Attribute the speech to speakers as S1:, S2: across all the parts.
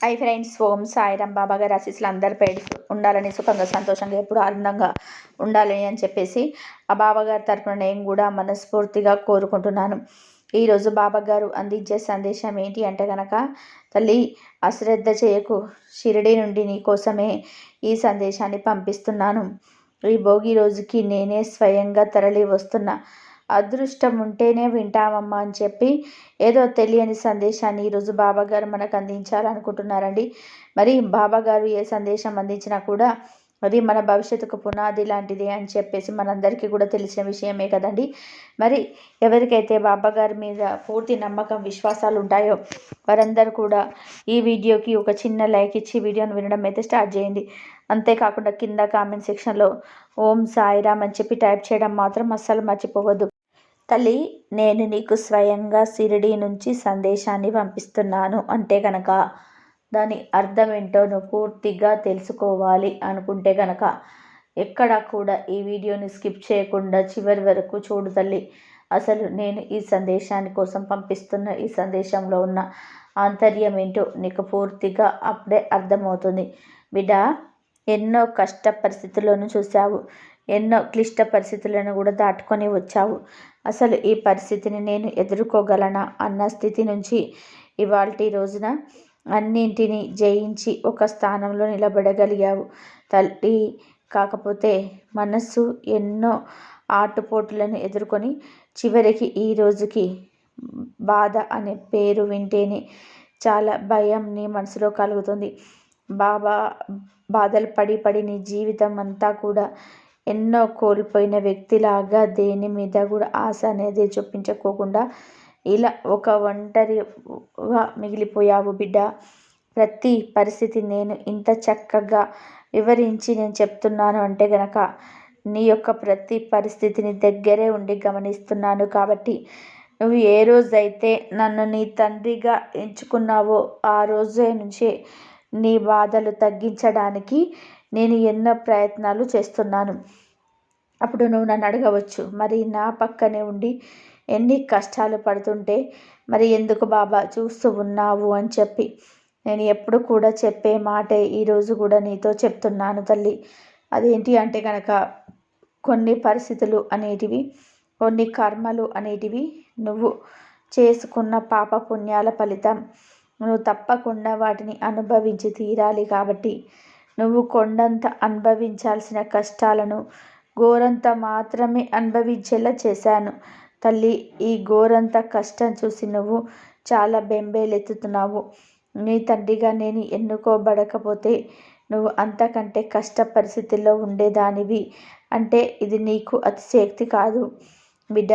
S1: I friends Om Sairam Baba గారి ఆశీస్సులు పేరు ఉండాలని సుఖంగా సంతోషంగా ఎప్పుడు ఆనందంగా ఉండాలి అని చెప్పేసి ఆ బాబాగారి తరఫున నేను కూడా మనస్ఫూర్తిగా కోరుకుంటున్నాను. ఈరోజు బాబా గారు అందించే సందేశం ఏంటి అంటే కనుక తల్లి అశ్రద్ధ చేయకు. షిరిడి నుండి నీ కోసమే ఈ సందేశాన్ని పంపిస్తున్నాను. ఈ భోగి రోజుకి నేనే స్వయంగా తరలి వస్తున్నా అదృష్టం ఉంటేనే వింటామమ్మా అని చెప్పి ఏదో తెలియని సందేశాన్ని ఈరోజు బాబాగారు మనకు అందించాలనుకుంటున్నారండి. మరి బాబాగారు ఏ సందేశం అందించినా కూడా అది మన భవిష్యత్తుకు పునాది లాంటిది అని చెప్పేసి మనందరికీ కూడా తెలిసిన విషయమే కదండి. మరి ఎవరికైతే బాబాగారి మీద పూర్తి నమ్మకం విశ్వాసాలు ఉంటాయో వారందరూ కూడా ఈ వీడియోకి ఒక చిన్న లైక్ ఇచ్చి వీడియోను వినడం అయితే స్టార్ట్ చేయండి. అంతేకాకుండా కింద కామెంట్ సెక్షన్లో ఓం సాయిరామ్ అని చెప్పి టైప్ చేయడం మాత్రం అస్సలు మర్చిపోవద్దు. తల్లి నేను నీకు స్వయంగా సిరిడి నుంచి సందేశాన్ని పంపిస్తున్నాను అంటే కనుక దాని అర్థం ఏంటో నువ్వు పూర్తిగా తెలుసుకోవాలి అనుకుంటే కనుక ఎక్కడ కూడా ఈ వీడియోని స్కిప్ చేయకుండా చివరి వరకు చూడు తల్లి. అసలు నేను ఈ సందేశాన్ని కోసం పంపిస్తున్న ఈ సందేశంలో ఉన్న ఆంతర్యం ఏంటో నీకు పూర్తిగా అప్పుడే అర్థమవుతుంది. బిడ్డ ఎన్నో కష్ట పరిస్థితులను చూసావు ఎన్నో క్లిష్ట పరిస్థితులను కూడా దాటుకొని వచ్చావు. అసలు ఈ పరిస్థితిని నేను ఎదుర్కోగలనా అన్న స్థితి నుంచి ఇవాళ రోజున అన్నింటినీ జయించి ఒక స్థానంలో నిలబడగలిగావు తల్లి. కాకపోతే మనస్సు ఎన్నో ఆటుపోటులను ఎదుర్కొని చివరికి ఈ రోజుకి బాధ అనే పేరు వింటేనే చాలా భయం నీ మనసులో కలుగుతుంది. బాబా బాధలు పడి పడి నీ జీవితం అంతా కూడా ఎన్నో కోల్పోయిన వ్యక్తిలాగా దేని మీద కూడా ఆశ అనేది చూపించుకోకుండా ఇలా ఒక ఒంటరిగా మిగిలిపోయావు బిడ్డ. ప్రతి పరిస్థితి నేను ఇంత చక్కగా వివరించి నేను చెప్తున్నాను అంటే గనక నీ యొక్క ప్రతి పరిస్థితిని దగ్గరే ఉండి గమనిస్తున్నాను కాబట్టి నువ్వు ఏ రోజైతే నన్ను నీ తండ్రిగా ఎంచుకున్నావో ఆ రోజే నుంచి నీ బాధలు తగ్గించడానికి నేను ఎన్నో ప్రయత్నాలు చేస్తున్నాను. అప్పుడు నువ్వు నన్ను అడగవచ్చు మరి నా పక్కనే ఉండి ఎన్ని కష్టాలు పడుతుంటే మరి ఎందుకు బాబా చూస్తూ ఉన్నావు అని చెప్పి. నేను ఎప్పుడు కూడా చెప్పే మాటే ఈరోజు కూడా నీతో చెప్తున్నాను తల్లి. అదేంటి అంటే కనుక కొన్ని పరిస్థితులు అనేటివి కొన్ని కర్మలు అనేటివి నువ్వు చేసుకున్న పాప పుణ్యాల ఫలితం నువ్వు తప్పకుండా వాటిని అనుభవించి తీరాలి కాబట్టి నువ్వు కొండంత అనుభవించాల్సిన కష్టాలను గోరంత మాత్రమే అనుభవించేలా చేశాను. తల్లి ఈ గోరంత కష్టం చూసి నువ్వు చాలా బెంబేలెత్తుతున్నావు. నీ తండ్రిగా నేను ఎన్నుకోబడకపోతే నువ్వు అంతకంటే కష్ట పరిస్థితుల్లో ఉండేదానివి అంటే ఇది నీకు అతిశక్తి కాదు. బిడ్డ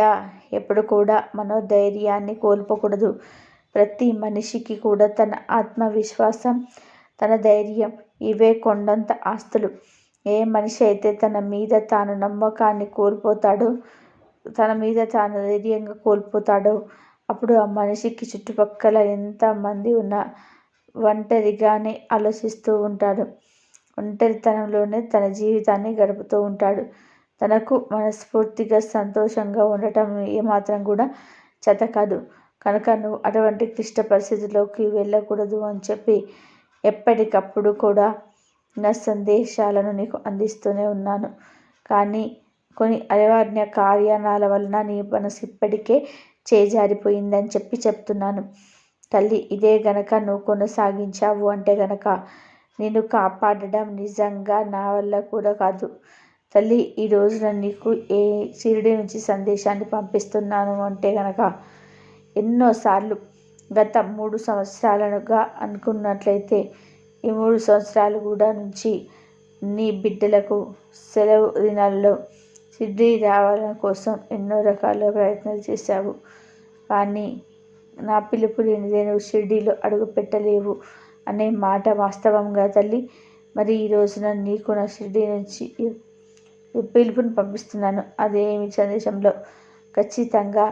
S1: ఎప్పుడు కూడా మనోధైర్యాన్ని కోల్పోకూడదు. ప్రతి మనిషికి కూడా తన ఆత్మవిశ్వాసం తన ధైర్యం ఇవే కొండంత ఆస్తులు. ఏ మనిషి అయితే తన మీద తాను నమ్మకాన్ని కోల్పోతాడో తన మీద తాను ధైర్యంగా కోల్పోతాడో అప్పుడు ఆ మనిషికి చుట్టుపక్కల ఎంతమంది ఉన్నా ఒంటరిగానే ఆలోచిస్తూ ఉంటాడు. ఒంటరితనంలోనే తన జీవితాన్ని గడుపుతూ ఉంటాడు. తనకు మనస్ఫూర్తిగా సంతోషంగా ఉండటం ఏమాత్రం కూడా చేత కాదు. కనుక నువ్వు అటువంటి క్లిష్ట పరిస్థితిలోకి వెళ్ళకూడదు అని చెప్పి ఎప్పటికప్పుడు కూడా నా సందేశాలను నీకు అందిస్తూనే ఉన్నాను. కానీ కొన్ని అనివార్య కార్యాల వలన నీ మనసు ఇప్పటికే చేజారిపోయిందని చెప్పి చెప్తున్నాను. తల్లి ఇదే గనక నువ్వు కొనసాగించావు అంటే గనక నేను కాపాడడం నిజంగా నా వల్ల కూడా కాదు. తల్లి ఈ రోజున నీకు ఏ షిరిడి నుంచి సందేశాన్ని పంపిస్తున్నాను అంటే గనక ఎన్నోసార్లు గత మూడు సంవత్సరాలుగా అనుకున్నట్లయితే ఈ మూడు సంవత్సరాలు కూడా నుంచి నీ బిడ్డలకు సెలవు దినాల్లో సిద్ధి రావాలని కోసం ఎన్నో రకాల ప్రయత్నాలు చేశావు. కానీ నా పిలుపు లేనిదే నువ్వు షిరిడీలో అడుగు పెట్టలేవు అనే మాట వాస్తవంగా తల్లి. మరి ఈ రోజున నీకు నా షిర్డీ నుంచి పిలుపుని పంపిస్తున్నాను. అదేమి సందేశంలో? ఖచ్చితంగా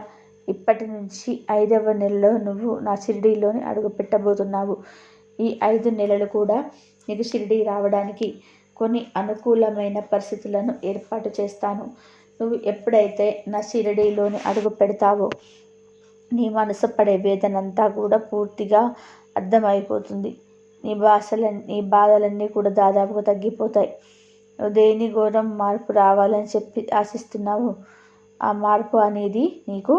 S1: ఇప్పటి నుంచి ఐదవ నెలలో నువ్వు నా షిరిడీలోని అడుగు పెట్టబోతున్నావు ఈ ఐదు నెలలు కూడా నీకు షిరిడీ రావడానికి కొన్ని అనుకూలమైన పరిస్థితులను ఏర్పాటు చేస్తాను. నువ్వు ఎప్పుడైతే నా షిరిడీలోని అడుగు పెడతావో నీ మనసు పడే వేదనంతా కూడా పూర్తిగా అర్థమైపోతుంది. నీ భాషల నీ బాధలన్నీ కూడా దాదాపుగా తగ్గిపోతాయి. నువ్వు దేని ఘోరం మార్పు రావాలని చెప్పి ఆశిస్తున్నావు? ఆ మార్పు అనేది నీకు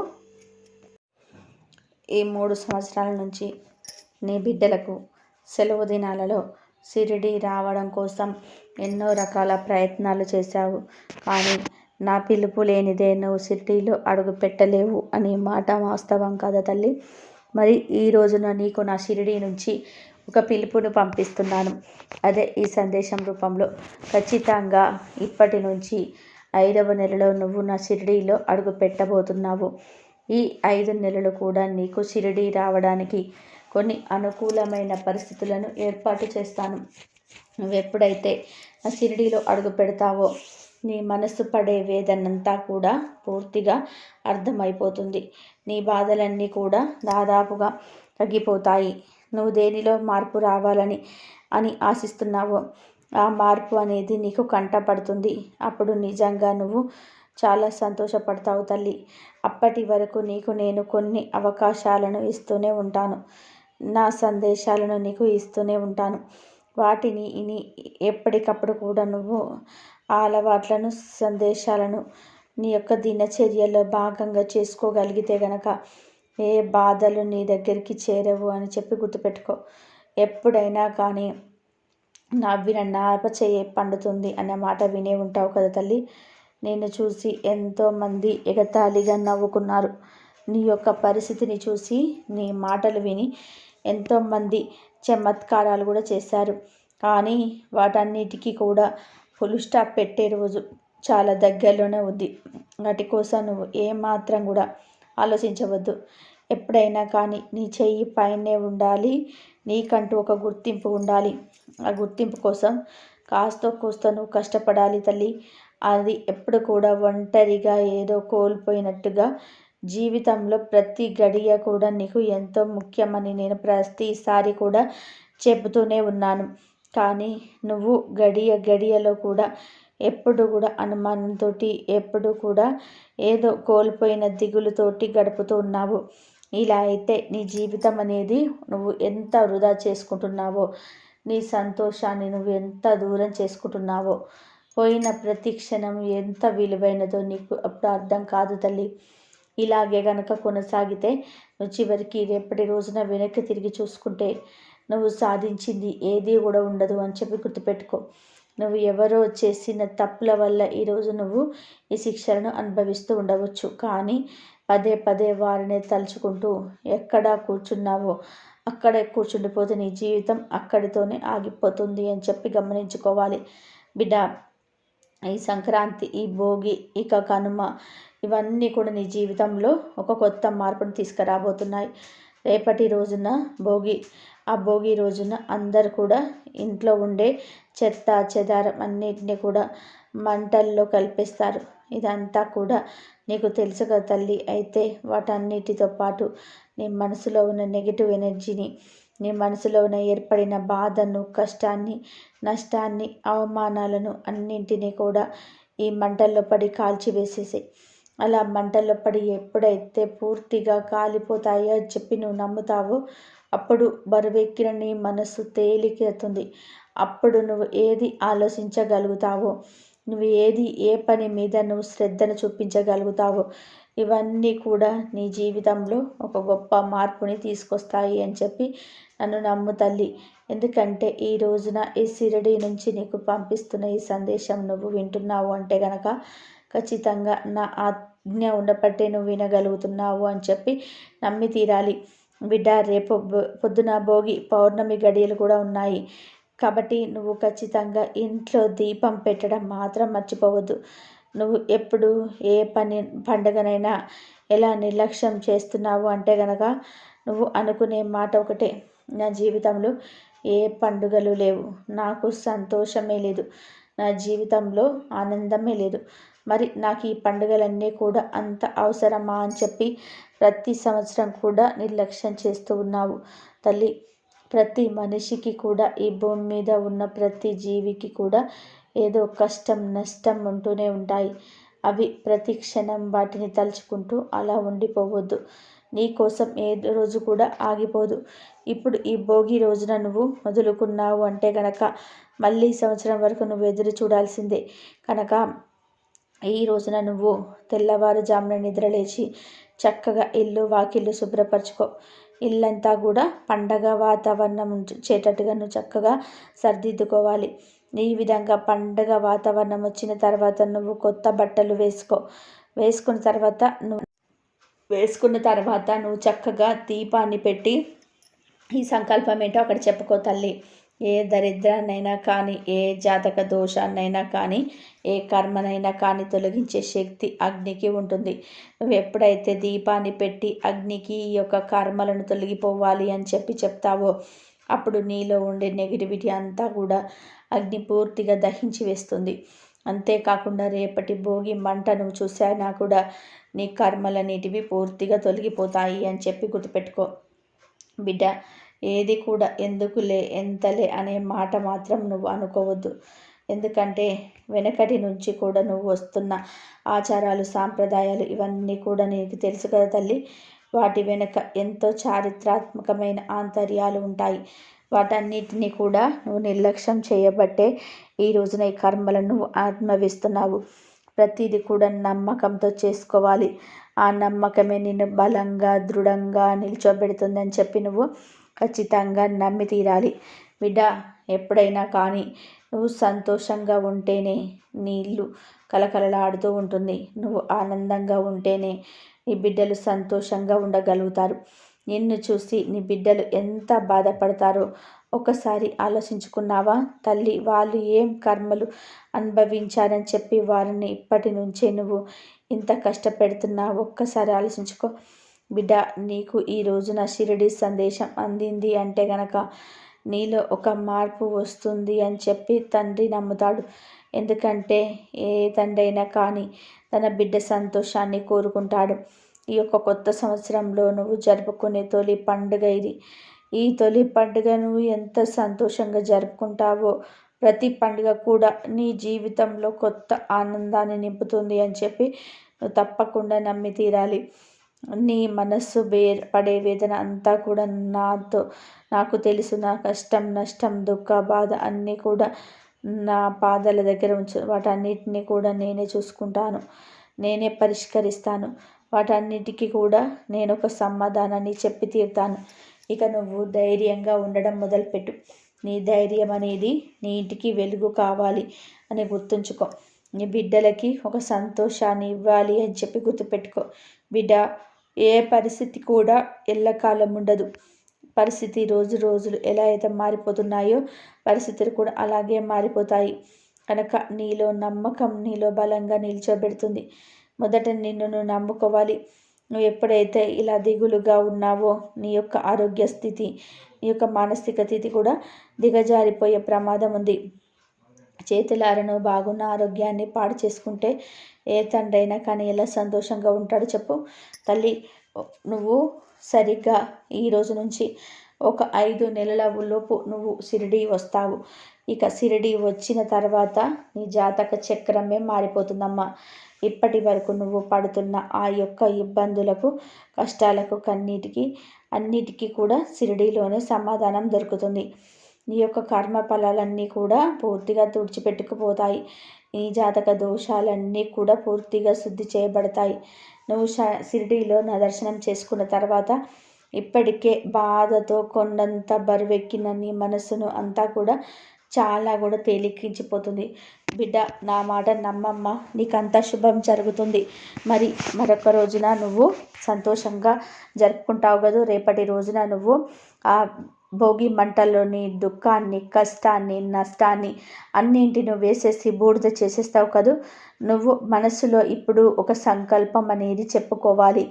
S1: ఈ మూడు సంవత్సరాల నుంచి నీ బిడ్డలకు సెలవు దినాలలో షిరిడీ రావడం కోసం ఎన్నో రకాల ప్రయత్నాలు చేశావు. కానీ నా పిలుపు లేనిదే నువ్వు షిరిడీలో అడుగు పెట్టలేవు అనే మాట వాస్తవం కదా తల్లి? మరి ఈ రోజున నీకు నా షిరిడి నుంచి ఒక పిలుపును పంపిస్తున్నాను. అదే ఈ సందేశం రూపంలో ఖచ్చితంగా ఇప్పటి నుంచి ఐదవ నెలలో నువ్వు నా షిరిడీలో అడుగు పెట్టబోతున్నావు. ఈ ఐదు నెలలు కూడా నీకు షిరిడి రావడానికి కొన్ని అనుకూలమైన పరిస్థితులను ఏర్పాటు చేస్తాను. నువ్వు ఎప్పుడైతే ఆ షిరిడీలో అడుగు పెడతావో నీ మనసు పడే వేదనంతా కూడా పూర్తిగా అర్థమైపోతుంది. నీ బాధలన్నీ కూడా దాదాపుగా తగ్గిపోతాయి. నువ్వు దేనిలో మార్పు రావాలని అని ఆశిస్తున్నావో ఆ మార్పు అనేది నీకు కంటపడుతుంది. అప్పుడు నిజంగా నువ్వు చాలా సంతోషపడతావు తల్లి. అప్పటి వరకు నీకు నేను కొన్ని అవకాశాలను ఇస్తూనే ఉంటాను. నా సందేశాలను నీకు ఇస్తూనే ఉంటాను. వాటిని ఇని ఎప్పటికప్పుడు కూడా నువ్వు ఆ అలవాట్లను సందేశాలను నీ యొక్క దినచర్యలో భాగంగా చేసుకోగలిగితే గనక ఏ బాధలు నీ దగ్గరికి చేరవు అని చెప్పి గుర్తుపెట్టుకో. ఎప్పుడైనా కానీ నవ్విన నాప పండుతుంది అనే మాట వినే ఉంటావు కదా తల్లి. నేను చూసి ఎంతోమంది ఎగతాళిగా నవ్వుకున్నారు. నీ యొక్క పరిస్థితిని చూసి నీ మాటలు విని ఎంతోమంది చమత్కారాలు కూడా చేశారు. కానీ వాటన్నిటికీ కూడా ఫుల్ స్టాప్ పెట్టే రోజు చాలా దగ్గరలోనే ఉంది. వాటి కోసం నువ్వు ఏమాత్రం కూడా ఆలోచించవద్దు. ఎప్పుడైనా కానీ నీ చెయ్యి పైనే ఉండాలి. నీకంటూ ఒక గుర్తింపు ఉండాలి. ఆ గుర్తింపు కోసం కాస్త కూస్త నువ్వు కష్టపడాలి తల్లి. అది ఎప్పుడు కూడా ఒంటరిగా ఏదో కోల్పోయినట్టుగా జీవితంలో ప్రతి గడియ కూడా నీకు ఎంతో ముఖ్యమని నేను ప్రతిసారి కూడా చెబుతూనే ఉన్నాను. కానీ నువ్వు గడియ గడియలో కూడా ఎప్పుడు కూడా అనుమానంతో ఎప్పుడు కూడా ఏదో కోల్పోయిన దిగులుతోటి గడుపుతూ ఉన్నావు. ఇలా అయితే నీ జీవితం అనేది నువ్వు ఎంత వృధా చేసుకుంటున్నావో నీ సంతోషాన్ని నువ్వు ఎంత దూరం చేసుకుంటున్నావో పోయిన ప్రతి క్షణం ఎంత విలువైనదో నీకు అప్పుడు అర్థం కాదు తల్లి. ఇలాగే గనక కొనసాగితే నువ్వు చివరికి రేపటి రోజున వెనక్కి తిరిగి చూసుకుంటే నువ్వు సాధించింది ఏది కూడా ఉండదు అని చెప్పి గుర్తుపెట్టుకో. నువ్వు ఎవరో చేసిన తప్పుల వల్ల ఈరోజు నువ్వు ఈ శిక్షలను అనుభవిస్తూ ఉండవచ్చు. కానీ పదే పదే వారిని తలుచుకుంటూ ఎక్కడ కూర్చున్నావో అక్కడే కూర్చుండిపోతే నీ జీవితం అక్కడితోనే ఆగిపోతుంది అని చెప్పి గమనించుకోవాలి. బిడ్డ ఈ సంక్రాంతి ఈ భోగి ఇక కనుమ ఇవన్నీ కూడా నీ జీవితంలో ఒక కొత్త మార్పును తీసుకురాబోతున్నాయి. రేపటి రోజున భోగి ఆ భోగి రోజున అందరు కూడా ఇంట్లో ఉండే చెత్త చెదారం అన్నిటిని కూడా మంటల్లో కలిపేస్తారు. ఇదంతా కూడా నీకు తెలుసు కదా తల్లి. అయితే వాటన్నిటితో పాటు నీ మనసులో ఉన్న నెగిటివ్ ఎనర్జీని నీ మనసులోన ఏర్పడిన బాధను కష్టాన్ని నష్టాన్ని అవమానాలను అన్నింటినీ కూడా ఈ మంటల్లో పడి కాల్చివేసేసి అలా మంటల్లో పడి ఎప్పుడైతే పూర్తిగా కాలిపోతాయో చెప్పి నువ్వు నమ్ముతావో అప్పుడు బరువెక్కిన నీ మనసు తేలికెత్తుంది అప్పుడు నువ్వు ఏది ఆలోచించగలుగుతావో నువ్వు ఏది ఏ పని మీద నువ్వు శ్రద్ధను చూపించగలుగుతావో ఇవన్నీ కూడా నీ జీవితంలో ఒక గొప్ప మార్పుని తీసుకొస్తాయి అని చెప్పి నన్ను నమ్ము తల్లి. ఎందుకంటే ఈ రోజున ఈ సిరడి నుంచి నీకు పంపిస్తున్న ఈ సందేశం నువ్వు వింటున్నావు అంటే గనక ఖచ్చితంగా నా ఆజ్ఞ ఉండబట్టే నువ్వు వినగలుగుతున్నావు అని చెప్పి నమ్మి తీరాలి. బిడ్డ రేపు పొద్దున భోగి పౌర్ణమి గడియలు కూడా ఉన్నాయి. కాబట్టి నువ్వు ఖచ్చితంగా ఇంట్లో దీపం పెట్టడం మాత్రం మర్చిపోవద్దు. నువ్వు ఎప్పుడు ఏ పని పండుగనైనా ఎలా నిర్లక్ష్యం చేస్తున్నావు అంటే గనక నువ్వు అనుకునే మాట ఒకటే. నా జీవితంలో ఏ పండుగలు లేవు. నాకు సంతోషమే లేదు. నా జీవితంలో ఆనందమే లేదు. మరి నాకు ఈ పండుగలన్నీ కూడా అంత అవసరమా అని చెప్పి ప్రతి సంవత్సరం కూడా నిర్లక్ష్యం చేస్తూ ఉన్నావు. తల్లి ప్రతి మనిషికి కూడా ఈ భూమి మీద ఉన్న ప్రతి జీవికి కూడా ఏదో కష్టం నష్టం ఉంటూనే ఉంటాయి. అవి ప్రతి క్షణం వాటిని తలుచుకుంటూ అలా ఉండిపోవద్దు. నీ కోసం ఏ రోజు కూడా ఆగిపోదు. ఇప్పుడు ఈ భోగి రోజున నువ్వు మొదలుకున్నావు అంటే కనుక మళ్ళీ సంవత్సరం వరకు నువ్వు ఎదురు చూడాల్సిందే. కనుక ఈ రోజున నువ్వు తెల్లవారుజామున నిద్రలేచి చక్కగా ఇల్లు వాకిళ్ళు శుభ్రపరచుకో. ఇల్లంతా కూడా పండగ వాతావరణం చేటట్టుగా నువ్వు చక్కగా సర్దిద్దుకోవాలి. ఈ విధంగా పండగ వాతావరణం వచ్చిన తర్వాత నువ్వు కొత్త బట్టలు వేసుకో. వేసుకున్న తర్వాత నువ్వు వేసుకున్న తర్వాత నువ్వు చక్కగా దీపాన్ని పెట్టి ఈ సంకల్పం ఏంటో అక్కడ చెప్పుకో తల్లి. ఏ దరిద్రాన్నైనా కానీ ఏ జాతక దోషాన్నైనా కానీ ఏ కర్మనైనా కానీ తొలగించే శక్తి అగ్నికి ఉంటుంది. నువ్వు ఎప్పుడైతే దీపాన్ని పెట్టి అగ్నికి ఈ యొక్క కర్మలను తొలగిపోవాలి అని చెప్పి చెప్తావో అప్పుడు నీలో ఉండే నెగిటివిటీ అంతా కూడా అగ్ని పూర్తిగా దహించి వేస్తుంది. అంతేకాకుండా రేపటి భోగి మంట నువ్వు చూసానా కూడా నీ కర్మలన్నిటివి పూర్తిగా తొలగిపోతాయి అని చెప్పి గుర్తుపెట్టుకో. బిడ్డ ఏది కూడా ఎందుకులే ఎంతలే అనే మాట మాత్రం నువ్వు అనుకోవద్దు. ఎందుకంటే వెనకటి నుంచి కూడా నువ్వు వస్తున్న ఆచారాలు సాంప్రదాయాలు ఇవన్నీ కూడా నీకు తెలుసు కదా తల్లి. వాటి వెనుక ఎంతో చారిత్రాత్మకమైన ఆంతర్యాలు ఉంటాయి. వాటన్నిటిని కూడా నువ్వు నిర్లక్ష్యం చేయబట్టే ఈ రోజున ఈ కర్మలను నువ్వు ఆత్మవిస్తున్నావు. ప్రతిదీ కూడా నమ్మకంతో చేసుకోవాలి. ఆ నమ్మకమే నిన్ను బలంగా దృఢంగా నిల్చోబెడుతుందని చెప్పి నువ్వు ఖచ్చితంగా నమ్మి తీరాలి. బిడ్డ ఎప్పుడైనా కానీ నువ్వు సంతోషంగా ఉంటేనే నీ ఇల్లు కలకలలాడుతూ ఉంటుంది. నువ్వు ఆనందంగా ఉంటేనే నీ బిడ్డలు సంతోషంగా ఉండగలుగుతారు. నిన్ను చూసి నీ బిడ్డలు ఎంత బాధపడతారో ఒకసారి ఆలోచించుకున్నావా? తల్లి వాళ్ళు ఏం కర్మలు అనుభవించారని చెప్పి వారిని ఇప్పటి నుంచే నువ్వు ఇంత కష్టపెడుతున్నావు ఒక్కసారి ఆలోచించుకో. బిడ్డ నీకు ఈ రోజున షిరిడి సందేశం అందింది అంటే గనక నీలో ఒక మార్పు వస్తుంది అని చెప్పి తండ్రి నమ్ముతాడు. ఎందుకంటే ఏ తండ్రి అయినా కానీ తన బిడ్డ సంతోషాన్ని కోరుకుంటాడు. ఈ యొక్క కొత్త సంవత్సరంలో నువ్వు జరుపుకునే తొలి పండుగ ఇది. ఈ తొలి పండుగ నువ్వు ఎంత సంతోషంగా జరుపుకుంటావో ప్రతి పండుగ కూడా నీ జీవితంలో కొత్త ఆనందాన్ని నింపుతుంది అని చెప్పి నువ్వు తప్పకుండా నమ్మి తీరాలి. నీ మనస్సు వేర్ పడే వేదన అంతా కూడా నాతో నాకు తెలుసు. నా కష్టం నష్టం దుఃఖ బాధ అన్నీ కూడా నా పాదాల దగ్గర ఉంచు. వాటన్నిటిని కూడా నేనే చూసుకుంటాను. నేనే పరిష్కరిస్తాను. వాటన్నిటికీ కూడా నేను ఒక సమాధానాన్ని చెప్పి తీరుతాను. ఇక నువ్వు ధైర్యంగా ఉండడం మొదలుపెట్టు. నీ ధైర్యం అనేది నీ ఇంటికి వెలుగు కావాలి అని గుర్తుంచుకో. నీ బిడ్డలకి ఒక సంతోషాన్ని ఇవ్వాలి అని చెప్పి గుర్తుపెట్టుకో. బిడ్డ ఏ పరిస్థితి కూడా ఎల్లకాలం ఉండదు. పరిస్థితి రోజు రోజులు ఎలా అయితే మారిపోతున్నాయో పరిస్థితులు కూడా అలాగే మారిపోతాయి. కనుక నీలో నమ్మకం నీలో బలంగా నిల్చోబెడుతుంది. మొదట నిన్ను నువ్వు నమ్ముకోవాలి. నువ్వు ఎప్పుడైతే ఇలా దిగులుగా ఉన్నావో నీ యొక్క ఆరోగ్య స్థితి నీ యొక్క మానసిక స్థితి కూడా దిగజారిపోయే ప్రమాదం ఉంది. చేతులారను బాగున్న ఆరోగ్యాన్ని పాడు చేసుకుంటే ఏ తండ్రైనా కానీ ఎలా సంతోషంగా ఉంటాడు చెప్పు. తల్లి నువ్వు సరిగ్గా ఈ రోజు నుంచి ఒక ఐదు నెలల లోపు నువ్వు షిరిడి వస్తావు. ఇక షిరిడి వచ్చిన తర్వాత నీ జాతక చక్రమే మారిపోతుందమ్మా. ఇప్పటి వరకు నువ్వు పడుతున్న ఆ యొక్క ఇబ్బందులకు కష్టాలకు కన్నీటికి అన్నిటికీ కూడా షిరిడీలోనే సమాధానం దొరుకుతుంది. నీ యొక్క కర్మ ఫలాలన్నీ కూడా పూర్తిగా తుడిచిపెట్టుకుపోతాయి. నీ జాతక దోషాలన్నీ కూడా పూర్తిగా శుద్ధి చేయబడతాయి. నువ్వు షిరిడీలో నా దర్శనం చేసుకున్న తర్వాత ఇప్పటికే బాధతో కొండంత బరువెక్కిన నీ మనసును అంతా కూడా చాలా కూడా తేలికించిపోతుంది. బిడ్డ నా మాట నమ్మమ్మ. నీకంతా శుభం జరుగుతుంది. మరి మరొక రోజున నువ్వు సంతోషంగా జరుపుకుంటావు కదా? రేపటి రోజున నువ్వు ఆ భోగి మంటల్లోని దుఃఖాన్ని కష్టాన్ని నష్టాన్ని అన్నింటిని వేసేసి బూడిద చేసేస్తావు కదూ? నువ్వు మనసులో ఇప్పుడు ఒక సంకల్పం అనేది చెప్పుకోవాలి.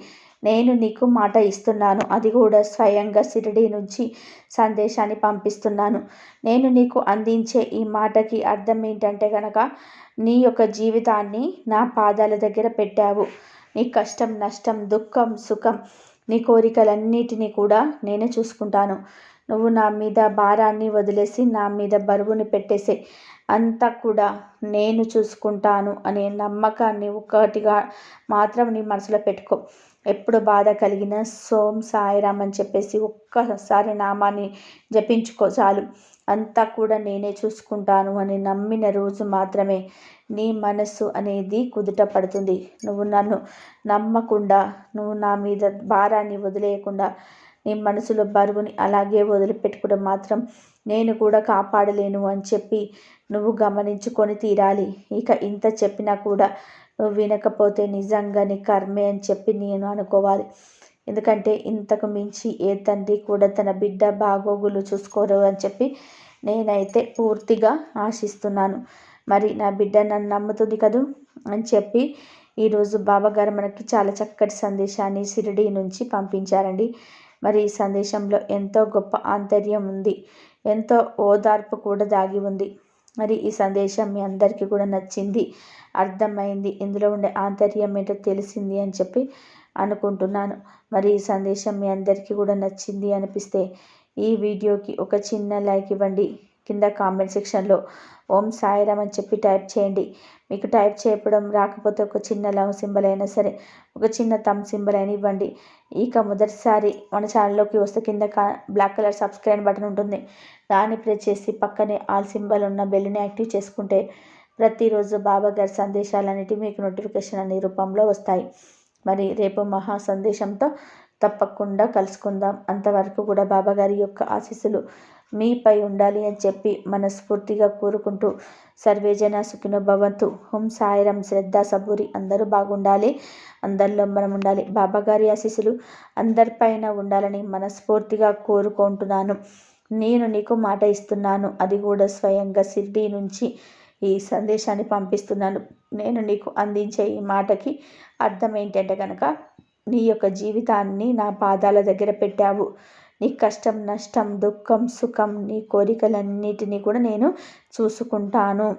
S1: నేను నీకు మాట ఇస్తున్నాను. అది కూడా స్వయంగా సిరిడి నుంచి సందేశాన్ని పంపిస్తున్నాను. నేను నీకు అందించే ఈ మాటకి అర్థం ఏంటంటే కనుక నీ యొక్క జీవితాన్ని నా పాదాల దగ్గర పెట్టావు. నీ కష్టం నష్టం దుఃఖం సుఖం నీ కోరికలన్నిటినీ కూడా నేను చూసుకుంటాను. నువ్వు నా మీద భారాన్ని వదిలేసి నా మీద బరువుని పెట్టేసే అంతా కూడా నేను చూసుకుంటాను అనే నమ్మకాన్ని ఒకటిగా మాత్రం నీ మనసులో పెట్టుకో. ఎప్పుడు బాధ కలిగిన సోం సాయిరామ్ అని చెప్పేసి ఒక్కసారి నామాన్ని జపించుకో చాలు. అంతా కూడా నేనే చూసుకుంటాను అని నమ్మిన రోజు మాత్రమే నీ మనస్సు అనేది కుదుట పడుతుంది. నువ్వు నన్ను నమ్మకుండా నువ్వు నా మీద భారాన్ని వదిలేయకుండా నీ మనసులో బరువుని అలాగే వదిలిపెట్టుకోవడం మాత్రం నేను కూడా కాపాడలేను అని చెప్పి నువ్వు గమనించుకొని తీరాలి. ఇక ఇంత చెప్పినా కూడా నువ్వు వినకపోతే నిజంగా నీ కర్మే అని చెప్పి నేను అనుకోవాలి. ఎందుకంటే ఇంతకు మించి ఏ తండ్రి కూడా తన బిడ్డ బాగోగులు చూసుకోరు అని చెప్పి నేనైతే పూర్తిగా ఆశిస్తున్నాను. మరి నా బిడ్డ నన్ను నమ్ముతుంది కదూ అని చెప్పి ఈరోజు బాబాగారు మనకి చాలా చక్కటి సందేశాన్ని షిరిడి నుంచి పంపించారండి. మరి ఈ సందేశంలో ఎంతో గొప్ప ఆంతర్యం ఉంది. ఎంతో ఓదార్పు కూడా దాగి ఉంది. మరి ఈ సందేశం మీ అందరికీ కూడా నచ్చింది అర్థమైంది ఇందులో ఉండే ఆంతర్యం ఏంటో తెలిసింది అని చెప్పి అనుకుంటున్నాను. మరి ఈ సందేశం మీ అందరికీ కూడా నచ్చింది అనిపిస్తే ఈ వీడియోకి ఒక చిన్న లైక్ ఇవ్వండి. కింద కామెంట్ సెక్షన్లో ఓం సాయిరామ్ అని చెప్పి టైప్ చేయండి. మీకు టైప్ చేయడం రాకపోతే ఒక చిన్న లవ్ సింబల్ అయినా సరే ఒక చిన్న తమ్ సింబల్ అయినా ఇవ్వండి. ఇక మొదటిసారి మన ఛానల్లోకి వస్తే కింద బ్లాక్ కలర్ సబ్స్క్రైబ్ బటన్ ఉంటుంది. దాన్ని ప్రెస్ చేసి పక్కనే ఆల్ సింబల్ ఉన్న బెల్ని యాక్టివ్ చేసుకుంటే ప్రతిరోజు బాబా గారి సందేశాలన్నిటి మీకు నోటిఫికేషన్ అనే రూపంలో వస్తాయి. మరి రేపు మహా సందేశంతో తప్పకుండా కలుసుకుందాం. అంతవరకు కూడా బాబాగారి యొక్క ఆశీస్సులు మీపై ఉండాలి అని చెప్పి మనస్ఫూర్తిగా కోరుకుంటూ సర్వేజన సుఖినో భవంతు. హుం సాయిరం శ్రద్ధ సబూరి. అందరూ బాగుండాలి. అందరిలో మనం ఉండాలి. బాబాగారి ఆశీస్సులు అందరిపైన ఉండాలని మనస్ఫూర్తిగా కోరుకుంటున్నాను. నేను నీకు మాట ఇస్తున్నాను. అది కూడా స్వయంగా సిర్డీ నుంచి ఈ సందేశాన్ని పంపిస్తున్నాను. నేను నీకు అందించే ఈ మాటకి అర్థం ఏంటంటే కనుక నీ యొక్క జీవితాన్ని నా పాదాల దగ్గర పెట్టావు. నీ కష్టం నష్టం దుఃఖం సుఖం నీ కోరికలన్నిటినీ కూడా నేను చూసుకుంటాను.